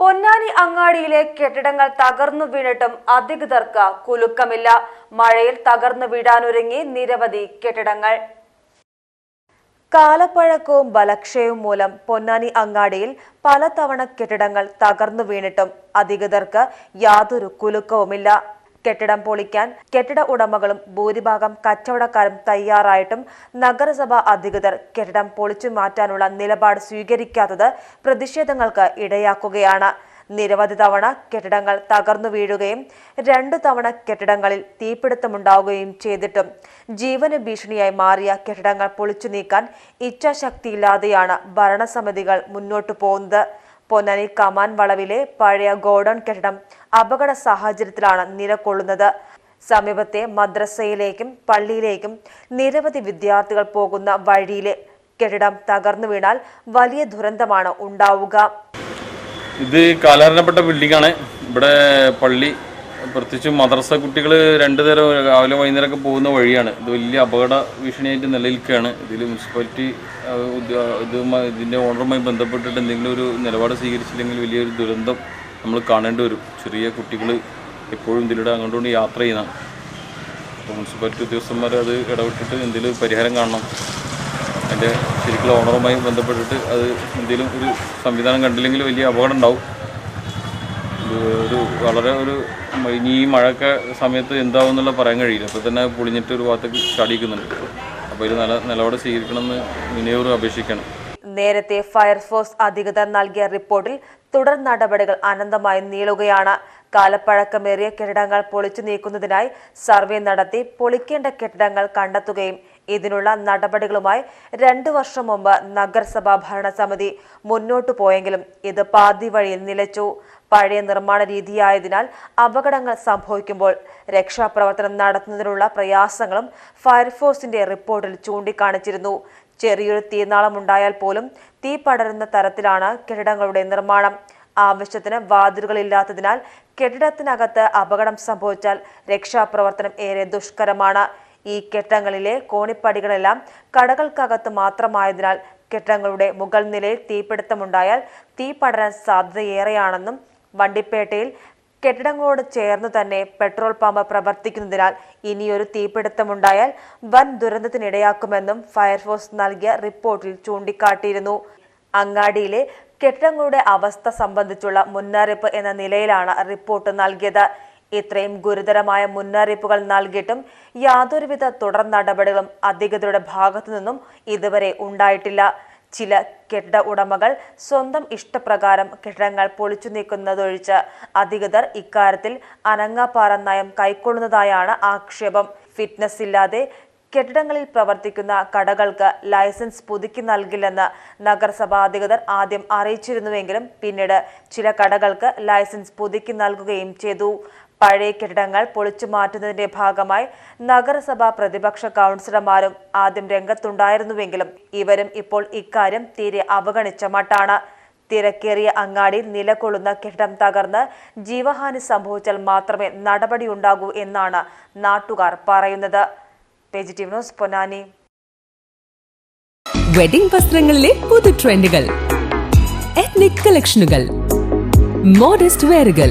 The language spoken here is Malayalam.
പൊന്നാനി അങ്ങാടിയിലെ കെട്ടിടങ്ങൾ തകർന്നു വീണിട്ടും അധികൃതർക്ക് കുലുക്കമില്ല. മഴയിൽ തകർന്നു വീഴാനൊരുങ്ങി നിരവധി കെട്ടിടങ്ങൾ. കാലപ്പഴക്കവും ബലക്ഷയവും മൂലം പൊന്നാനി അങ്ങാടിയിൽ പലതവണ കെട്ടിടങ്ങൾ തകർന്നു വീണിട്ടും അധികൃതർക്ക് യാതൊരു കുലുക്കവുമില്ല. കെട്ടിടം പൊളിക്കാൻ കെട്ടിട ഉടമകളും ഭൂരിഭാഗം കച്ചവടക്കാരും തയ്യാറായിട്ടും നഗരസഭ അധികൃതർ കെട്ടിടം പൊളിച്ചു മാറ്റാനുള്ള നിലപാട് സ്വീകരിക്കാത്തത് പ്രതിഷേധങ്ങൾക്ക് ഇടയാക്കുകയാണ്. നിരവധി തവണ കെട്ടിടങ്ങൾ തകർന്നു വീഴുകയും രണ്ടു തവണ കെട്ടിടങ്ങളിൽ തീപിടുത്തമുണ്ടാവുകയും ചെയ്തിട്ടും ജീവന ഭീഷണിയായി മാറിയ കെട്ടിടങ്ങൾ പൊളിച്ചു നീക്കാൻ ഇച്ഛാശക്തിയില്ലാതെയാണ് ഭരണസമിതികൾ മുന്നോട്ടു പോകുന്നത്. പൊന്നാനി കമാൻ വളവിലെ പഴയ ഗോഡൌൺ കെട്ടിടം അപകട സാഹചര്യത്തിലാണ് നിലകൊള്ളുന്നത് സമീപത്തെ മദ്രസയിലേക്കും പള്ളിയിലേക്കും നിരവധി വിദ്യാർത്ഥികൾ പോകുന്ന വഴിയിലെ കെട്ടിടം തകർന്നു വീണാൽ വലിയ ദുരന്തമാണ് ഉണ്ടാവുക. ഇത് കാലഹരണപ്പെട്ട ബിൽഡിംഗ് ആണ്. ഇവിടെ പള്ളി പ്രത്യേകിച്ച് മദ്രസ കുട്ടികൾ രണ്ടു നേരം രാവിലെ വൈകുന്നേരമൊക്കെ പോകുന്ന വഴിയാണ്. ഇത് വലിയ അപകട ഭീഷണിയായിട്ട് നിലനിൽക്കുകയാണ്. ഇതിൽ മുനിസിപ്പാലിറ്റി ഇത് ഇതിന്റെ ഓണറുമായി ബന്ധപ്പെട്ടിട്ട് എന്തെങ്കിലും ഒരു നിലപാട് സ്വീകരിച്ചില്ലെങ്കിൽ വലിയൊരു ദുരന്തം നമ്മൾ കാണേണ്ടി വരും. ചെറിയ കുട്ടികൾ എപ്പോഴും ഇതിലൂടെ അങ്ങോട്ടും ഇങ്ങോട്ടും യാത്ര ചെയ്യുന്നതാണ്. അപ്പോൾ മുനിസിപ്പാലിറ്റി ഉദ്യോഗസ്ഥന്മാർ അത് ഇടപെട്ടിട്ട് എന്തെങ്കിലും പരിഹാരം കാണണം. അതിന്റെ ശരിക്കുള്ള ഓണറുമായി ബന്ധപ്പെട്ടിട്ട് അത് എന്തെങ്കിലും ഒരു സംവിധാനം കണ്ടില്ലെങ്കിൽ വലിയ അപകടം ഉണ്ടാവും. ഒരു വളരെ ഒരു ഇനി ഈ മഴയൊക്കെ സമയത്ത് എന്താവും എന്നുള്ള പറയാൻ കഴിയില്ല. അപ്പോൾ തന്നെ പൊളിഞ്ഞിട്ട് ഒരു ഭാഗത്തേക്ക് ചാടിക്കുന്നുണ്ട് അപ്പോൾ ഇത് നല്ല നിലപാട് സ്വീകരിക്കണമെന്ന് വിനയോട് അപേക്ഷിക്കണം. നേരത്തെ ഫയർഫോഴ്സ് അധികൃതർ നൽകിയ റിപ്പോർട്ടിൽ തുടർ നടപടികൾ അനന്തമായി നീളുകയാണ്. കാലപ്പഴക്കമേറിയ കെട്ടിടങ്ങൾ പൊളിച്ചു നീക്കുന്നതിനായി സർവേ നടത്തി പൊളിക്കേണ്ട കെട്ടിടങ്ങൾ കണ്ടെത്തുകയും ഇതിനുള്ള നടപടികളുമായി രണ്ടു വർഷം മുമ്പ് നഗരസഭാ ഭരണസമിതി മുന്നോട്ടു പോയെങ്കിലും ഇത് പാതി വഴിയിൽ നിലച്ചു. പഴയ നിർമ്മാണ രീതിയായതിനാൽ അപകടങ്ങൾ സംഭവിക്കുമ്പോൾ രക്ഷാപ്രവർത്തനം നടത്തുന്നതിനുള്ള പ്രയാസങ്ങളും ഫയർഫോഴ്സിന്റെ റിപ്പോർട്ടിൽ ചൂണ്ടിക്കാണിച്ചിരുന്നു. ചെറിയൊരു തീനാളമുണ്ടായാൽ പോലും തീ പടരുന്ന തരത്തിലാണ് കെട്ടിടങ്ങളുടെ നിർമ്മാണം. ആവശ്യത്തിന് വാതിലുകളില്ലാത്തതിനാൽ കെട്ടിടത്തിനകത്ത് അപകടം സംഭവിച്ചാൽ രക്ഷാപ്രവർത്തനം ഏറെ ദുഷ്കരമാണ്. ഈ കെട്ടങ്ങളിലെ കോണിപ്പടികളെല്ലാം കടകൾക്കകത്ത് മാത്രമായതിനാൽ കെട്ടങ്ങളുടെ മുകൾ നിലയിൽ തീപിടുത്തമുണ്ടായാൽ തീ പടരാൻ സാധ്യതയേറെയാണെന്നും വണ്ടിപ്പേട്ടയിൽ കെട്ടിടങ്ങളോട് ചേർന്ന് തന്നെ പെട്രോൾ പമ്പ് പ്രവർത്തിക്കുന്നതിനാൽ ഇനിയൊരു തീപിടുത്തമുണ്ടായാൽ വൻ ദുരന്തത്തിനിടയാക്കുമെന്നും ഫയർഫോഴ്സ് നൽകിയ റിപ്പോർട്ടിൽ ചൂണ്ടിക്കാട്ടിയിരുന്നു. അങ്ങാടിയിലെ കെട്ടിടങ്ങളുടെ അവസ്ഥ സംബന്ധിച്ചുള്ള മുന്നറിയിപ്പ് എന്ന നിലയിലാണ് റിപ്പോർട്ട് നൽകിയത്. ഇത്രയും ഗുരുതരമായ മുന്നറിയിപ്പുകൾ നൽകിയിട്ടും യാതൊരുവിധ തുടർ നടപടികളും അധികൃതരുടെ ഭാഗത്തു നിന്നും ഇതുവരെ ഉണ്ടായിട്ടില്ല. ചില കെട്ടിട ഉടമകൾ സ്വന്തം ഇഷ്ടപ്രകാരം കെട്ടിടങ്ങൾ പൊളിച്ചു നീക്കുന്നതൊഴിച്ച് അധികൃതർ ഇക്കാര്യത്തിൽ അനങ്ങാപ്പാറ നയം കൈക്കൊള്ളുന്നതായാണ് ആക്ഷേപം. ഫിറ്റ്നസ് ഇല്ലാതെ കെട്ടിടങ്ങളിൽ പ്രവർത്തിക്കുന്ന കടകൾക്ക് ലൈസൻസ് പുതുക്കി നൽകില്ലെന്ന് നഗരസഭാ അധികൃതർ ആദ്യം അറിയിച്ചിരുന്നുവെങ്കിലും പിന്നീട് ചില കടകൾക്ക് ലൈസൻസ് പുതുക്കി നൽകുകയും ചെയ്തു. പഴയ കെട്ടിടങ്ങൾ പൊളിച്ചു മാറ്റുന്നതിന്റെ ഭാഗമായി നഗരസഭാ പ്രതിപക്ഷ കൗൺസിലർമാരും ആദ്യം രംഗത്തുണ്ടായിരുന്നുവെങ്കിലും ഇവരും ഇപ്പോൾ ഇക്കാര്യം തീരെ അവഗണിച്ച മട്ടാണ്. തിരക്കേറിയ അങ്ങാടിയിൽ നിലകൊള്ളുന്ന കെട്ടിടം തകർന്ന് ജീവഹാനി സംഭവിച്ചാൽ മാത്രമേ നടപടിയുണ്ടാകൂ എന്നാണ് നാട്ടുകാർ പറയുന്നത്. ന്യൂസ് പൊന്നാനി. വെഡിംഗ് വസ്ത്രങ്ങളിലെ പുതു ട്രെൻഡുകൾ എത്നിക് കളക്ഷനുകൾ മോഡസ്റ്റ് വെയറുകൾ